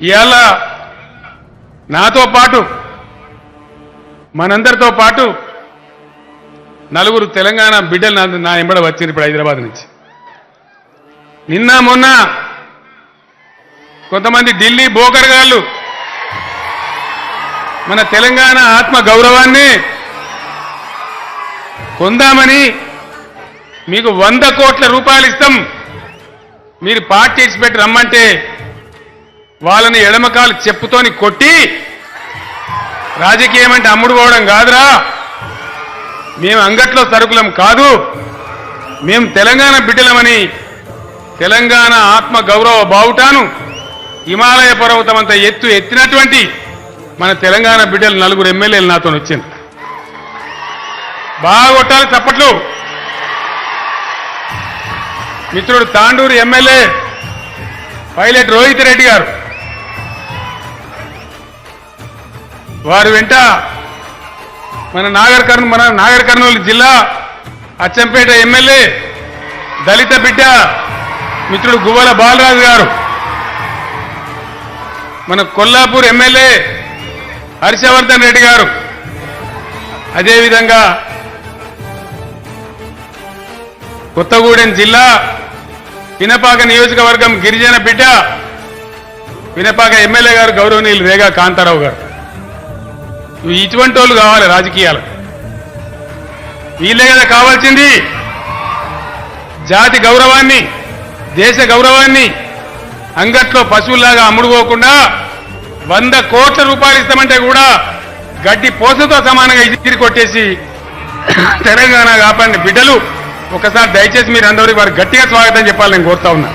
ఇవాళ నాతో పాటు మనందరితో పాటు నలుగురు తెలంగాణ బిడ్డలు నా ఎంబడ వచ్చింది ఇప్పుడు హైదరాబాద్ నుంచి. నిన్న మొన్న కొంతమంది ఢిల్లీ బోకర్ గాళ్ళు మన తెలంగాణ ఆత్మ గౌరవాన్ని కొందామని మీకు వంద కోట్ల రూపాయలు ఇస్తాం. మీరు పార్టీ పెట్టి రమ్మంటే వాళ్ళని ఎడమకాలు చెప్పుతోని కొట్టి రాజకీయం అంటే అమ్ముడు పోవడం కాదురా. మేము అంగట్లో సరుకులం కాదు. మేము తెలంగాణ బిడ్డలమని తెలంగాణ ఆత్మ గౌరవ బావుటాను. హిమాలయ పర్వతం అంత ఎత్తు ఎత్తినటువంటి మన తెలంగాణ బిడ్డలు నలుగురు ఎమ్మెల్యేలు నాతో వచ్చింది బాగా కొట్టాలి చప్పట్లు. మిత్రుడు తాండూరు ఎమ్మెల్యే పైలట్ రోహిత్ రెడ్డి గారు. వారి వెంట మన నాగర్ కర్నూలు మన నాగర్ కర్నూలు జిల్లా అచ్చంపేట ఎమ్మెల్యే దళిత బిడ్డ మిత్రుడు గువ్వల బాలరాజు గారు మన కొల్లాపూర్ ఎమ్మెల్యే హర్షవర్ధన్ రెడ్డి గారు. అదేవిధంగా కొత్తగూడెం జిల్లా పినపాక నియోజకవర్గం గిరిజన బిడ్డ పినపాక ఎమ్మెల్యే గారు గౌరవనీయులు రేగా కాంతారావు గారు. ఇటువంటి వాళ్ళు కావాలి రాజకీయాలు వీళ్ళే కదా కావాల్సింది. జాతి గౌరవాన్ని దేశ గౌరవాన్ని అంగట్లో పశువుల్లాగా అమ్ముడుపోకుండా వంద కోట్ల రూపాయలు ఇస్తామంటే కూడా గడ్డి పోసతో సమానంగా ఇసిరి కొట్టేసి తెలంగాణ కాపాడిన బిడ్డలు ఒకసారి దయచేసి మీరు అందరికీ వారు గట్టిగా స్వాగతం చెప్పాలని నేను కోరుతా ఉన్నా.